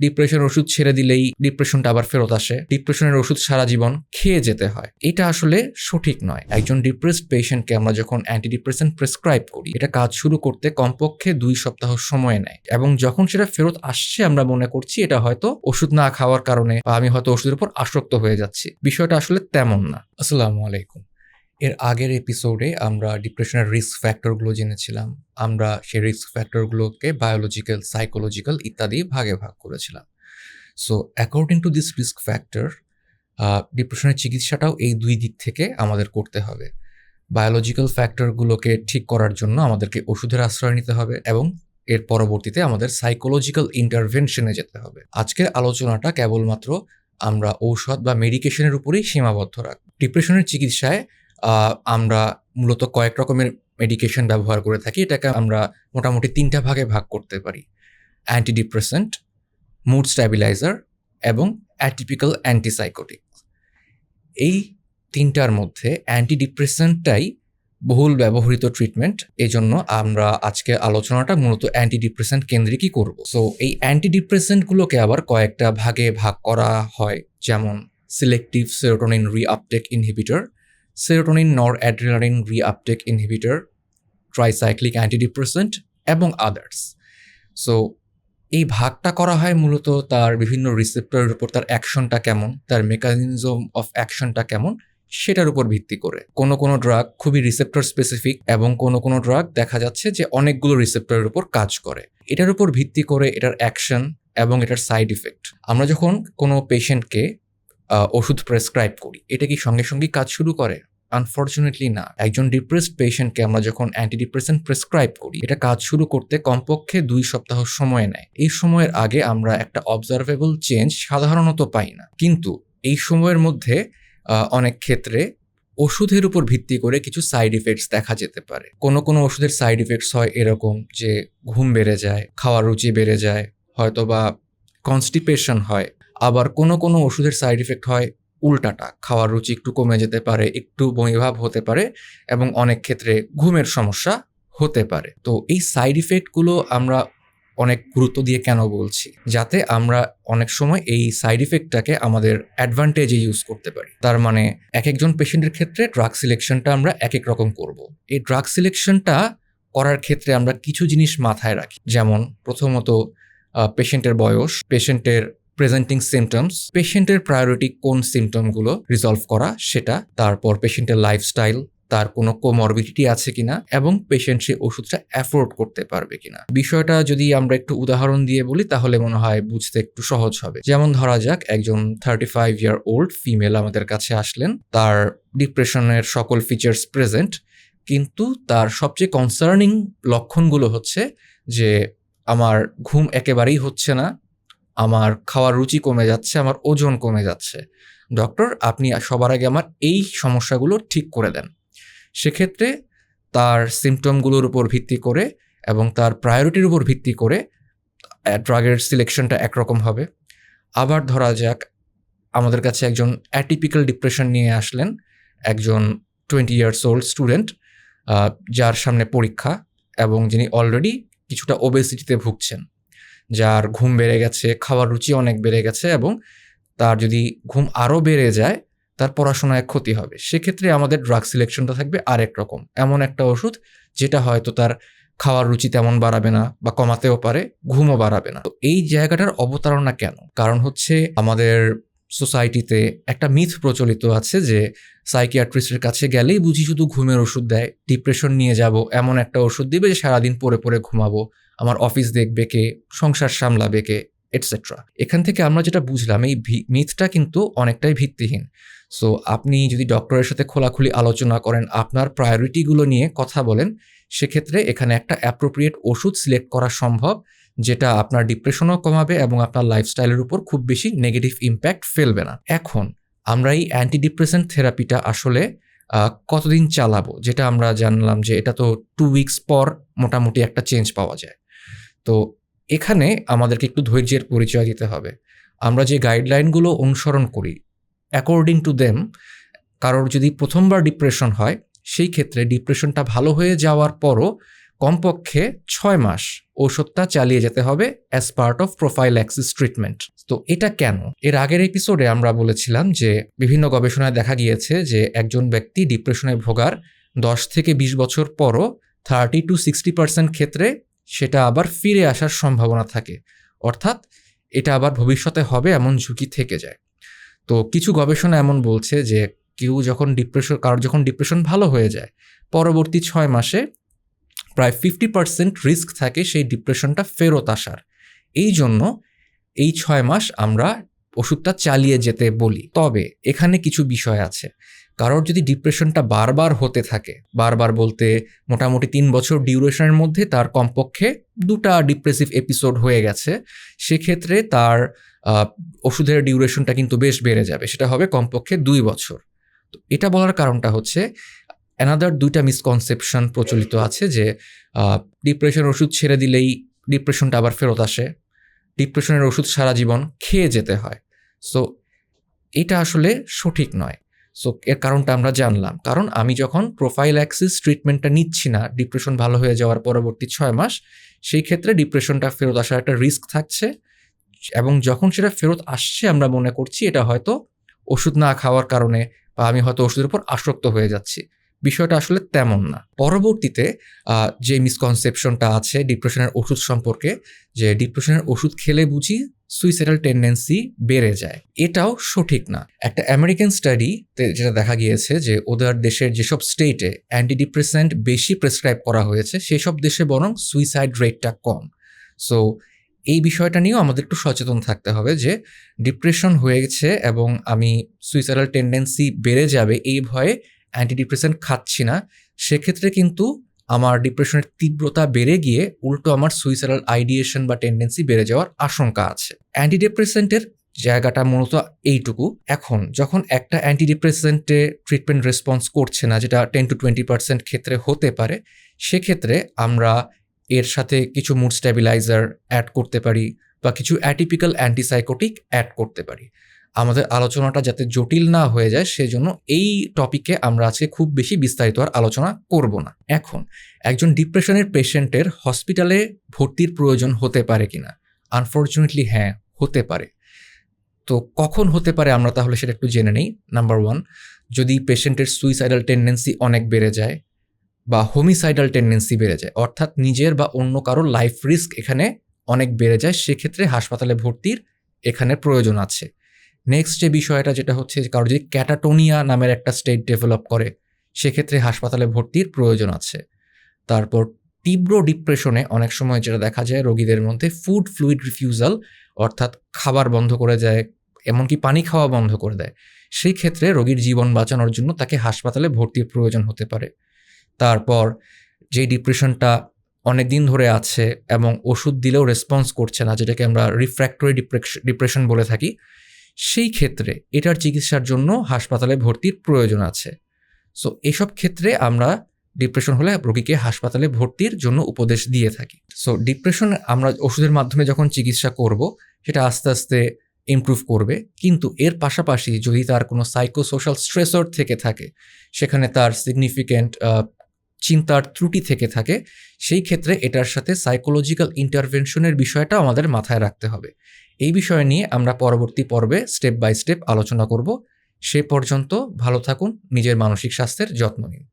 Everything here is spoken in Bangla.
ডিপ্রেশনের ওষুধ ছেড়ে দিলেই ডিপ্রেশনটা আবার ফেরত আসে। ডিপ্রেশনের ওষুধ সারা জীবন খেয়ে যেতে হয়। এটা আসলে সঠিক নয়। একজন ডিপ্রেসড পেশেন্টকে আমরা যখন অ্যান্টিডিপ্রেসেন্ট প্রেসক্রাইব করি, এটা কাজ শুরু করতে কমপক্ষে দুই সপ্তাহ সময় নেয়। এবং যখন সেটা ফেরত আসছে, আমরা মনে করছি এটা হয়তো ওষুধ না খাওয়ার কারণে বা আমি হয়তো ওষুধের উপর আসক্ত হয়ে যাচ্ছি। বিষয়টা আসলে তেমন না। আসসালামু আলাইকুম। এর আগের এপিসোডে আমরা ডিপ্রেশনের রিস্ক ফ্যাক্টরগুলো জেনেছিলাম। আমরা সেই রিস্ক ফ্যাক্টরগুলোকে বায়োলজিক্যাল সাইকোলজিক্যাল ইত্যাদি ভাগে ভাগ করেছিলাম। So according to this risk factor ডিপ্রেশনের চিকিৎসাটাও এই দুই দিক থেকে আমাদের করতে হবে। বায়োলজিক্যাল ফ্যাক্টরগুলোকে ঠিক করার জন্য আমাদেরকে ওষুধের আশ্রয় নিতে হবে এবং এর পরবর্তীতে আমাদের সাইকোলজিক্যাল ইন্টারভেনশনে যেতে হবে। আজকের আলোচনাটা কেবলমাত্র আমরা ঔষধ বা মেডিকেশনের উপরেই সীমাবদ্ধ রাখব। ডিপ্রেশনের চিকিৎসায় আমরা মূলত কয়েক রকমের মেডিকেশন ব্যবহার করে থাকি, এটাকে আমরা মোটামুটি তিনটা ভাগে ভাগ করতে পারি। অ্যান্টিডিপ্রেসেন্ট মুড স্ট্যাবিলাইজার এবং অ্যাটিপিক্যাল অ্যান্টিসাইকোটিক এই তিনটার মধ্যে অ্যান্টিডিপ্রেসেন্টটাই বহুল ব্যবহৃত ট্রিটমেন্ট এই জন্য আমরা আজকে আলোচনাটা মূলত অ্যান্টিডিপ্রেসেন্ট কেন্দ্রিকই করব। সো এই অ্যান্টিডিপ্রেসেন্টগুলোকে আবার কয়েকটা ভাগে ভাগ করা হয়, যেমন selective serotonin reuptake inhibitor serotonin noradrenaline reuptake inhibitor tricyclic antidepressant এবং আদার্স সো এই ভাগটা করা হয় মূলত তার বিভিন্ন রিসেপ্টরের উপর, তার অ্যাকশনটা কেমন, তার মেকানিজম অফ অ্যাকশনটা কেমন, সেটার উপর ভিত্তি করে। কোনো কোনো ড্রাগ খুবই রিসেপ্টর স্পেসিফিক এবং কোনো কোনো ড্রাগ দেখা যাচ্ছে যে অনেকগুলো রিসেপ্টরের উপর কাজ করে। এটার উপর ভিত্তি করে এটার অ্যাকশন এবং এটার সাইড ইফেক্ট আমরা যখন কোনো পেশেন্টকে ওষুধ প্রেসক্রাইব করি, এটা কি সঙ্গে সঙ্গে কাজ শুরু করে? আনফর্চুনেটলি না। একজন ডিপ্রেসড পেশেন্টকে আমরা যখন অ্যান্টিডিপ্রেসেন্ট প্রেসক্রাইব করি, এটা কাজ শুরু করতে কমপক্ষে দুই সপ্তাহ সময় নেয়। এই সময়ের আগে আমরা একটা অবজারভেবল চেঞ্জ সাধারণত পাই না। কিন্তু এই সময়ের মধ্যে অনেক ক্ষেত্রে ওষুধের উপর ভিত্তি করে কিছু সাইড ইফেক্টস দেখা যেতে পারে। কোনো কোনো ওষুধের সাইড ইফেক্টস হয় এরকম যে ঘুম বেড়ে যায়, খাওয়ার রুচি বেড়ে যায় হয়তো বা কনস্টিপেশন হয়। আবার কোনো কোনো ওষুধের সাইড ইফেক্ট হয় উল্টাটা, খাওয়ার রুচি একটু কমে যেতে পারে, একটু বমিভাব হতে পারে এবং অনেক ক্ষেত্রে ঘুমের সমস্যা হতে পারে। তো এই সাইড ইফেক্টগুলো আমরা অনেক গুরুত্ব দিয়ে কেন বলছি? যাতে আমরা অনেক সময় এই সাইড ইফেক্টটাকে আমাদের অ্যাডভান্টেজে ইউজ করতে পারি। তার মানে এক একজন পেশেন্টের ক্ষেত্রে ড্রাগ সিলেকশনটা আমরা এক এক রকম করব। এই ড্রাগ সিলেকশনটা করার ক্ষেত্রে আমরা কিছু জিনিস মাথায় রাখি। যেমন প্রথমত পেশেন্টের বয়স পেশেন্টের প্রেজেন্টিং সিমটমস পেশেন্টের প্রায়োরিটি কোন সিমটমগুলো রিজলভ করা, সেটা, তারপর পেশেন্টের লাইফস্টাইল তার কোনো কোমরবিডিটি আছে কিনা, এবং পেশেন্ট সে ওষুধটা অ্যাফোর্ড করতে পারবে কিনা। বিষয়টা যদি আমরা একটু উদাহরণ দিয়ে বলি, তাহলে মনে হয় বুঝতে একটু সহজ হবে। যেমন ধরা যাক, একজন thirty five year old female আমাদের কাছে আসলেন। তার ডিপ্রেশনের সকল ফিচার্স প্রেজেন্ট কিন্তু তার সবচেয়ে কনসার্নিং লক্ষণগুলো হচ্ছে যে, আমার ঘুম একেবারেই হচ্ছে না আমার খাওয়ার রুচি কমে যাচ্ছে, আমার ওজন কমে যাচ্ছে। ডক্টর, আপনি সবার আগে আমার এই সমস্যাগুলো ঠিক করে দেন। সেক্ষেত্রে তার সিমটমগুলোর উপর ভিত্তি করে এবং তার প্রায়োরিটির উপর ভিত্তি করে ড্রাগের সিলেকশনটা একরকম হবে। আবার ধরা যাক, আমাদের কাছে একজন অ্যাটিপিক্যাল ডিপ্রেশন নিয়ে আসলেন, একজন টোয়েন্টি ইয়ার্স ওল্ড স্টুডেন্ট যার সামনে পরীক্ষা এবং যিনি অলরেডি কিছুটা ওবেসিটিতে ভুগছেন। যার ঘুম বেড়ে গেছে, খাওয়ার রুচি অনেক বেড়ে গেছে এবং তার যদি ঘুম আরও বেড়ে যায়, তার পড়াশোনায় ক্ষতি হবে। সেক্ষেত্রে আমাদের ড্রাগ সিলেকশনটা থাকবে আরেক রকম। এমন একটা ওষুধ যেটা হয়তো তার খাওয়ার রুচি তেমন বাড়াবে না বা কমাতেও পারে, ঘুমও বাড়াবে না। তো এই জায়গাটার অবতারণা কেন? কারণ হচ্ছে আমাদের সোসাইটিতে একটা মিথ প্রচলিত আছে যে সাইকিয়াট্রিস্টের কাছে গেলেই বুঝি শুধু ঘুমের ওষুধ দেয়, ডিপ্রেশন নিয়ে যাব, এমন একটা ওষুধ দিবে যে সারাদিন পরে পরে ঘুমাবো। আমার অফিস দেখবে কে, সংসার সামলাবে কে এটসেট্রা এখান থেকে আমরা যেটা বুঝলাম, এই মিথটা কিন্তু অনেকটাই ভিত্তিহীন। সো আপনি যদি ডক্টরের সাথে খোলাখুলি আলোচনা করেন, আপনার প্রায়োরিটিগুলো নিয়ে কথা বলেন, সেক্ষেত্রে এখানে একটা অ্যাপ্রোপ্রিয়েট ওষুধ সিলেক্ট করা সম্ভব, যেটা আপনার ডিপ্রেশনও কমাবে এবং আপনার লাইফস্টাইলের উপর খুব বেশি নেগেটিভ ইম্প্যাক্ট ফেলবে না। এখন, আমরা এই অ্যান্টি অ্যান্টিডিপ্রেসেন্ট থেরাপিটা আসলে কতদিন চালাবো? যেটা আমরা জানলাম যে এটা তো টু উইকস পর মোটামুটি একটা চেঞ্জ পাওয়া যায়। তো এখানে আমাদেরকে একটু ধৈর্যের পরিচয় দিতে হবে। আমরা যে গাইডলাইনগুলো অনুসরণ করি অ্যাকর্ডিং টু দেম কারোর যদি প্রথমবার ডিপ্রেশন হয়, সেই ক্ষেত্রে ডিপ্রেশনটা ভালো হয়ে যাওয়ার পরও কমপক্ষে ছয় মাস ওষুধটা চালিয়ে যেতে হবে as part of prophylaxis treatment তো এটা কেন? এর আগের এপিসোডে আমরা বলেছিলাম যে, বিভিন্ন গবেষণায় দেখা গিয়েছে যে একজন ব্যক্তি ডিপ্রেশনে ভোগার দশ থেকে বিশ বছর পরও থার্টি টু সিক্সটি পার্সেন্ট ক্ষেত্রে সেটা আবার ফিরে আসার সম্ভাবনা থাকে। অর্থাৎ এটা আবার ভবিষ্যতে হবে এমন ঝুঁকি থেকে যায়। তো কিছু গবেষণা এমন বলছে যে কেউ যখন ডিপ্রেশন কারোর যখন ডিপ্রেশন ভালো হয়ে যায়, পরবর্তী ছয় মাসে প্রায় ফিফটি পার্সেন্ট রিস্ক থাকে সেই ডিপ্রেশনটা ফেরত আসার। এই জন্য এই ছয় মাস আমরা ওষুধটা চালিয়ে যেতে বলি। তবে এখানে কিছু বিষয় আছে। কারোর যদি ডিপ্রেশনটা বারবার হতে থাকে, বারবার বলতে মোটামুটি তিন বছর ডিউরেশনের মধ্যে তার কমপক্ষে দুটা ডিপ্রেসিভ এপিসোড হয়ে গেছে, সেক্ষেত্রে তার ওষুধের ডিউরেশনটা কিন্তু বেশ বেড়ে যাবে, সেটা হবে কমপক্ষে দুই বছর। তো এটা বলার কারণটা হচ্ছে অ্যানাদার দুইটা মিসকনসেপশন প্রচলিত আছে যে ডিপ্রেশন ওষুধ ছেড়ে দিলেই ডিপ্রেশনটা আবার ফেরত আসে ডিপ্রেশনের ওষুধ সারা জীবন খেয়ে যেতে হয়। সো এটা আসলে সঠিক নয়। সো এর কারণটা আমরা জানলাম। কারণ আমি যখন প্রোফাইল অ্যাক্সিস ট্রিটমেন্টটা নিচ্ছি না ডিপ্রেশন ভালো হয়ে যাওয়ার পরবর্তী ছয় মাস, সেই ক্ষেত্রে ডিপ্রেশনটা ফেরত আসার একটা রিস্ক থাকছে। এবং যখন সেটা ফেরত আসছে, আমরা মনে করছি এটা হয়তো ওষুধ না খাওয়ার কারণে বা আমি হয়তো ওষুধের উপর আসক্ত হয়ে যাচ্ছি। বিষয়টা আসলে তেমন না। পরবর্তীতে যে মিসকনসেপশনটা আছে ডিপ্রেশনের ওষুধ সম্পর্কে, যে ডিপ্রেশনের ওষুধ খেলে বুঝি সুইসাইডাল টেন্ডেন্সি বেড়ে যায়। এটাও সঠিক না। একটা আমেরিকান স্টাডিতে যেটা দেখা গিয়েছে যে ওদের দেশের যেসব স্টেটে অ্যান্টিডিপ্রেসেন্ট বেশি প্রেসক্রাইব করা হয়েছে, সেসব দেশে বরং সুইসাইড রেটটা কম। সো এই বিষয়টা নিয়েও আমাদের একটু সচেতন থাকতে হবে যে ডিপ্রেশন হয়ে গেছে এবং আমি সুইসাইডাল টেন্ডেন্সি বেড়ে যাবে এই ভয়ে অ্যান্টিডিপ্রেসেন্ট খাচ্ছি না, সেক্ষেত্রে কিন্তু আমার ডিপ্রেশনের তীব্রতা বেড়ে গিয়ে উল্টো আমার সুইসাইডাল আইডিয়েশন বা টেন্ডেন্সি বেড়ে যাওয়ার আশঙ্কা আছে। অ্যান্টিডিপ্রেসেন্টের জায়গাটা মূলত এইটুকু। এখন যখন একটা অ্যান্টিডিপ্রেসেন্টে ট্রিটমেন্ট রেসপন্স করছে না, যেটা টেন টু টোয়েন্টি পার্সেন্ট ক্ষেত্রে হতে পারে, সেক্ষেত্রে আমরা এর সাথে কিছু মুড স্ট্যাবিলাইজার অ্যাড করতে পারি বা কিছু অ্যাটিপিক্যাল অ্যান্টিসাইকোটিক অ্যাড করতে পারি। আমাদের আলোচনাটা যাতে জটিল না হয়ে যায়, সেজন্য এই টপিকে আমরা আজকে খুব বেশি বিস্তারিত আর আলোচনা করব না। এখন, একজন ডিপ্রেশনের পেশেন্টের হসপিটালে ভর্তির প্রয়োজন হতে পারে কিনা? আনফর্চুনেটলি হ্যাঁ হতে পারে। তো কখন হতে পারে আমরা তাহলে সেটা একটু জেনে নেই। নাম্বার ওয়ান যদি পেশেন্টের সুইসাইডাল টেন্ডেন্সি অনেক বেড়ে যায় বা হোমিসাইডাল টেন্ডেন্সি বেড়ে যায়, অর্থাৎ নিজের বা অন্য কারোর লাইফ রিস্ক এখানে অনেক বেড়ে যায়, সেক্ষেত্রে হাসপাতালে ভর্তির এখানে প্রয়োজন আছে। নেক্সট যে বিষয়টা যেটা হচ্ছে কারও যদি ক্যাটাটোনিয়া নামের একটা স্টেট ডেভেলপ করে, সেক্ষেত্রে হাসপাতালে ভর্তির প্রয়োজন আছে। তারপর তীব্র ডিপ্রেশনে অনেক সময় যেটা দেখা যায় রোগীদের মধ্যে ফুড ফ্লুইড রিফিউজাল অর্থাৎ খাবার বন্ধ করে যায় এমনকি পানি খাওয়া বন্ধ করে দেয়। সেই ক্ষেত্রে রোগীর জীবন বাঁচানোর জন্য তাকে হাসপাতালে ভর্তির প্রয়োজন হতে পারে। তারপর যে ডিপ্রেশনটা অনেক দিন ধরে আছে এবং ওষুধ দিলেও রেসপন্স করছে না, যেটাকে আমরা রিফ্র্যাক্টরি ডিপ্রেশন বলে থাকি সেই ক্ষেত্রে এটার চিকিৎসার জন্য হাসপাতালে ভর্তির প্রয়োজন আছে। সো এসব ক্ষেত্রে আমরা ডিপ্রেশন হলে রোগীকে হাসপাতালে ভর্তির জন্য উপদেশ দিয়ে থাকি। সো ডিপ্রেশন আমরা ওষুধের মাধ্যমে যখন চিকিৎসা করব, সেটা আস্তে আস্তে ইমপ্রুভ করবে। কিন্তু এর পাশাপাশি যদি তার কোনো সাইকোসোশ্যাল স্ট্রেসর থেকে থাকে, সেখানে তার সিগনিফিক্যান্ট চিন্তার ত্রুটি থেকে থাকে, সেই ক্ষেত্রে এটার সাথে সাইকোলজিক্যাল ইন্টারভেনশনের বিষয়টা আমাদের মাথায় রাখতে হবে। এই বিষয় নিয়ে আমরা পরবর্তী পর্বে স্টেপ বাই স্টেপ আলোচনা করব। সে পর্যন্ত ভালো থাকুন, নিজের মানসিক স্বাস্থ্যের যত্ন নিন।